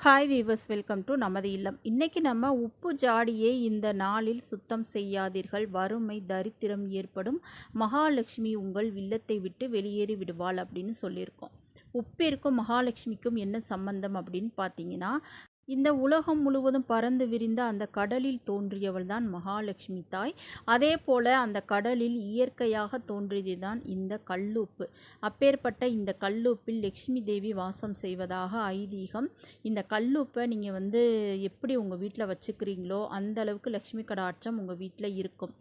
Hi viewers welcome to நமது இல்லம். இன்றைக்கி நம்ம உப்பு ஜாடியை இந்த நாளில் சுத்தம் செய்யாதீர்கள். வறுமை தரித்திரம் ஏற்படும். மகாலட்சுமி உங்கள் இல்லத்தை விட்டு வெளியேறி விடுவாள் அப்படின்னு சொல்லியிருக்கோம். உப்பிற்கும் மகாலட்சுமிக்கும் என்ன சம்பந்தம் அப்படின்னு பார்த்தீங்கன்னா இந்த உலகம் முழுவதும் பறந்து விரிந்த அந்த கடலில் தோன்றியவள் தான் மகாலட்சுமி தாய். அதே போல அந்த கடலில் இயற்கையாக தோன்றியது தான் இந்த கல்லூப்பு. அப்பேற்பட்ட இந்த கல்லூப்பில் லக்ஷ்மி தேவி வாசம் செய்வதாக ஐதீகம். இந்த கல்லூப்பை நீங்கள் வந்து எப்படி உங்கள் வீட்டில் வச்சுக்கிறீங்களோ அந்த அளவுக்கு லக்ஷ்மி கடாட்சம் உங்கள் வீட்டில் இருக்கும்.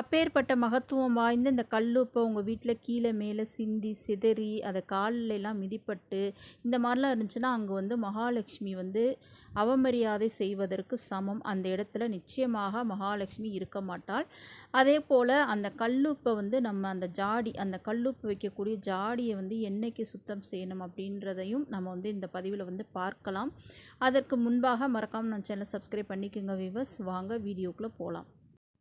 அப்பேற்பட்ட மகத்துவம் வாய்ந்த இந்த கல்லுப்பை உங்கள் வீட்டில் கீழே மேலே சிந்தி சிதறி அதை காலில் மிதிப்பட்டு இந்த மாதிரிலாம் இருந்துச்சுன்னா அங்கே வந்து மகாலட்சுமி வந்து அவமரியாதை செய்வதற்கு சமம். அந்த இடத்துல நிச்சயமாக மகாலட்சுமி இருக்க மாட்டாள். அதே போல் அந்த கல்லுப்பை வந்து நம்ம அந்த ஜாடி அந்த கல்லுப்பு வைக்கக்கூடிய ஜாடியை வந்து என்னைக்கு சுத்தம் செய்யணும் அப்படின்றதையும் நம்ம வந்து இந்த பதிவில் வந்து பார்க்கலாம். அதற்கு முன்பாக மறக்காமல் நான் சேனலை சப்ஸ்கிரைப் பண்ணிக்கோங்க விவஸ் வாங்க வீடியோக்குள்ளே போகலாம்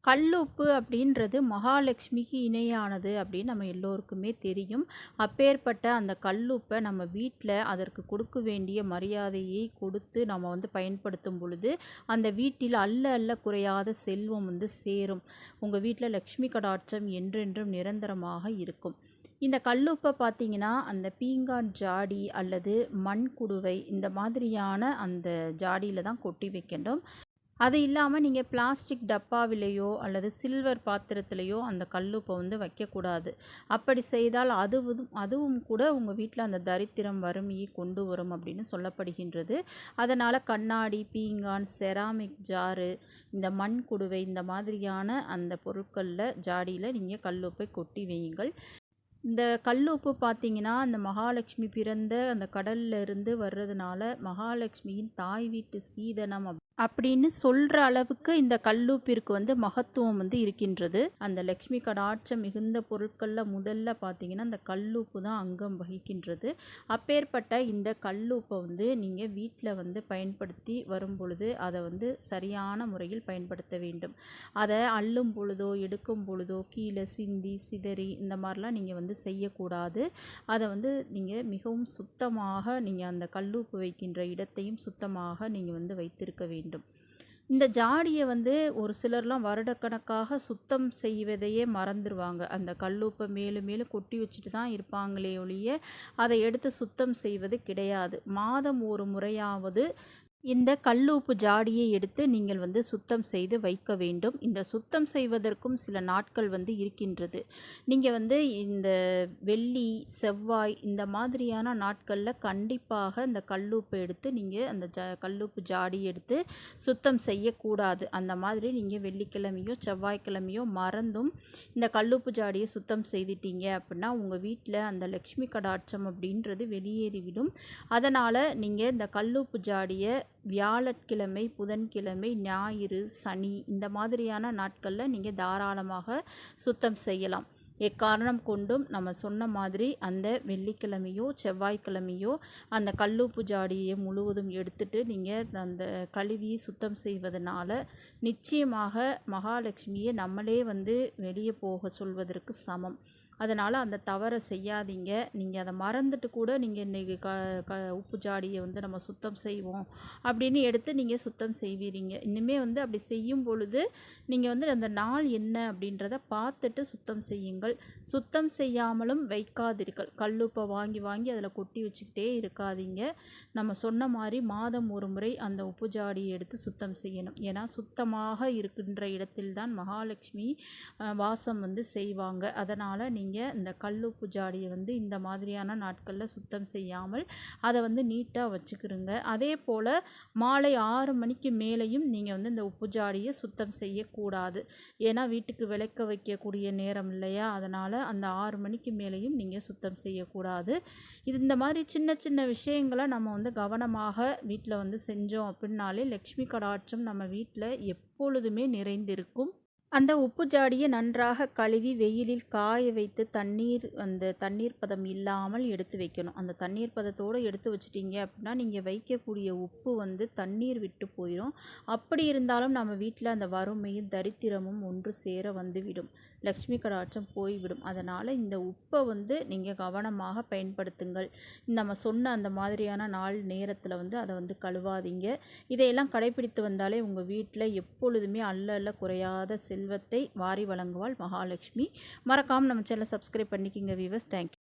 கல்லுப்பு அப்படின்றது மகாலட்சுமிக்கு இணையானது அப்படின்னு நம்ம எல்லோருக்குமே தெரியும். அப்பேற்பட்ட அந்த கல்லுப்பை நம்ம வீட்டில் அதற்கு கொடுக்க வேண்டிய மரியாதையை கொடுத்து நம்ம வந்து பயன்படுத்தும் பொழுது அந்த வீட்டில் அல்ல அல்ல குறையாத செல்வம் வந்து சேரும். உங்கள் வீட்டில் லக்ஷ்மி கடாட்சம் என்றென்றும் நிரந்தரமாக இருக்கும். இந்த கல்லுப்பை பார்த்தீங்கன்னா அந்த பீங்கான் ஜாடி அல்லது மண் குடுவை இந்த மாதிரியான அந்த ஜாடியில் தான் கொட்டி வைக்கணும். அது இல்லாமல் நீங்கள் பிளாஸ்டிக் டப்பாவிலேயோ அல்லது சில்வர் பாத்திரத்திலேயோ அந்த கல்லுப்பை வந்து வைக்கக்கூடாது. அப்படி செய்தால் அதுவும் அதுவும் கூட உங்கள் வீட்டில் அந்த தரித்திரம் வறுமையை கொண்டு வரும் அப்படின்னு சொல்லப்படுகின்றது. அதனால் கண்ணாடி பீங்கான் செராமிக் ஜாரு இந்த மண் குடுவை இந்த மாதிரியான அந்த பொருட்களில் ஜாடியில் நீங்கள் கல்லுப்பை கொட்டி வையுங்கள். இந்த கல்லுப்பு பார்த்தீங்கன்னா அந்த மகாலட்சுமி பிறந்த அந்த கடல்ல இருந்து வர்றதுனால மகாலட்சுமியின் தாய் வீட்டு சீதனம் அப் அப்படின்னு சொல்கிற அளவுக்கு இந்த கல்லூப்பிற்கு வந்து மகத்துவம் வந்து இருக்கின்றது. அந்த லக்ஷ்மி கடாட்சம் மிகுந்த பொருட்களில் முதல்ல பார்த்தீங்கன்னா அந்த கல்லூப்பு தான் அங்கம் வகிக்கின்றது. அப்பேற்பட்ட இந்த கல்லூப்பை வந்து நீங்கள் வீட்டில் வந்து பயன்படுத்தி வரும் பொழுது அதை வந்து சரியான முறையில் பயன்படுத்த வேண்டும். அதை அள்ளும் பொழுதோ எடுக்கும் பொழுதோ கீழே சிந்தி சிதறி இந்த மாதிரிலாம் நீங்கள் வந்து செய்யக்கூடாது. அதை வந்து நீங்கள் மிகவும் சுத்தமாக நீங்கள் அந்த கல்லூப்பு வைக்கின்ற இடத்தையும் சுத்தமாக நீங்கள் வந்து வைத்திருக்க வேண்டும். இந்த ஜாடியை வந்து ஒரு சிலர்லாம் வருடக்கணக்காக சுத்தம் செய்வதையே மறந்துடுவாங்க அந்த கல்லுப்பை மேலும் மேலும் கொட்டி வச்சுட்டு தான் இருப்பாங்களே ஒழிய அதை எடுத்து சுத்தம் செய்வது கிடையாது. மாதம் ஒரு முறையாவது இந்த கல்லூப்பு ஜாடியை எடுத்து நீங்கள் வந்து சுத்தம் செய்து வைக்க வேண்டும். இந்த சுத்தம் செய்வதற்கும் சில நாட்கள் வந்து இருக்கின்றது. நீங்கள் வந்து இந்த வெள்ளி செவ்வாய் இந்த மாதிரியான நாட்களில் கண்டிப்பாக இந்த கல்லூப்பை எடுத்து நீங்கள் அந்த ஜ கல்லூப்பு ஜாடி எடுத்து சுத்தம் செய்யக்கூடாது. அந்த மாதிரி நீங்கள் வெள்ளிக்கிழமையோ செவ்வாய்க்கிழமையோ மறந்தும் இந்த கல்லூப்பு ஜாடியை சுத்தம் செய்துட்டீங்க அப்படின்னா உங்கள் வீட்டில் அந்த லக்ஷ்மி கடாட்சம் அப்படின்றது வெளியேறிவிடும். அதனால் நீங்கள் இந்த கல்லூப்பு ஜாடியை வியாழக்கிழமை புதன்கிழமை ஞாயிறு சனி இந்த மாதிரியான நாட்களில் நீங்கள் தாராளமாக சுத்தம் செய்யலாம். எக்காரணம் கொண்டும் நம்ம சொன்ன மாதிரி அந்த வெள்ளிக்கிழமையோ செவ்வாய்க்கிழமையோ அந்த கல்லுப்பு ஜாடியை முழுவதும் எடுத்துட்டு நீங்கள் அந்த கழுவி சுத்தம் செய்வதனால நிச்சயமாக மகாலட்சுமியை நம்மளே வந்து வெளியே போக சொல்வதற்கு சமம். அதனால் அந்த தவறை செய்யாதீங்க. நீங்கள் அதை மறந்துட்டு கூட நீங்கள் இன்றைக்கி க க உப்பு ஜாடியை வந்து நம்ம சுத்தம் செய்வோம் அப்படின்னு எடுத்து நீங்கள் சுத்தம் செய்வீங்க இன்னுமே வந்து அப்படி செய்யும் பொழுது நீங்கள் வந்து அந்த நாள் என்ன அப்படின்றத பார்த்துட்டு சுத்தம் செய்யுங்கள். சுத்தம் செய்யாமலும் வைக்காதீர்கள். கல்லுப்பை வாங்கி வாங்கி அதில் கொட்டி வச்சுக்கிட்டே இருக்காதீங்க. நம்ம சொன்ன மாதிரி மாதம் ஒரு முறை அந்த உப்பு ஜாடியை எடுத்து சுத்தம் செய்யணும். ஏன்னா சுத்தமாக இருக்கின்ற இடத்தில்தான் மகாலட்சுமி வாசம் வந்து செய்வாங்க. அதனால் நீங்கள் நீங்கள் இந்த கல்லுப்பு ஜாடியை வந்து இந்த மாதிரியான நாட்களில் சுத்தம் செய்யாமல் அதை வந்து நீட்டாக வச்சுக்கிறோங்க அதே போல் மாலை ஆறு மணிக்கு மேலேயும் நீங்கள் வந்து இந்த உப்பு ஜாடியை சுத்தம் செய்யக்கூடாது. ஏன்னா வீட்டுக்கு விளக்க வைக்கக்கூடிய நேரம் இல்லையா? அதனால் அந்த ஆறு மணிக்கு மேலேயும் நீங்கள் சுத்தம் செய்யக்கூடாது. இது இந்த மாதிரி சின்ன சின்ன விஷயங்களை நம்ம வந்து கவனமாக வீட்டில் வந்து செஞ்சோம் அப்படின்னாலே லக்ஷ்மி கடாட்சம் நம்ம வீட்டில் எப்பொழுதுமே நிறைந்திருக்கும். அந்த உப்பு ஜாடியை நன்றாக கழுவி வெயிலில் காய வைத்து தண்ணீர் அந்த தண்ணீர் பதம் இல்லாமல் எடுத்து வைக்கணும். அந்த தண்ணீர் பதத்தோடு எடுத்து வச்சிட்டிங்க அப்படின்னா நீங்கள் வைக்கக்கூடிய உப்பு வந்து தண்ணீர் விட்டு போயிடும் அப்படி இருந்தாலும் நம்ம வீட்டில் அந்த வறுமையும் தரித்திரமும் ஒன்று சேர வந்துவிடும் லக்ஷ்மி கடாட்சம் போய்விடும். அதனால் இந்த உப்பை வந்து நீங்கள் கவனமாக பயன்படுத்துங்கள். நம்ம சொன்ன அந்த மாதிரியான நாள் நேரத்தில் வந்து அதை வந்து கழுவாதீங்க. இதையெல்லாம் கடைபிடித்து வந்தாலே உங்கள் வீட்டில் எப்பொழுதுமே அல்ல அல்ல குறையாத செல்வத்தை வாரி வழங்குவாள் மகாலட்சுமி. மறக்காமல் நம்ம சேனலை சப்ஸ்கிரைப் பண்ணிக்கிங்க வீவர்ஸ் தேங்க்யூ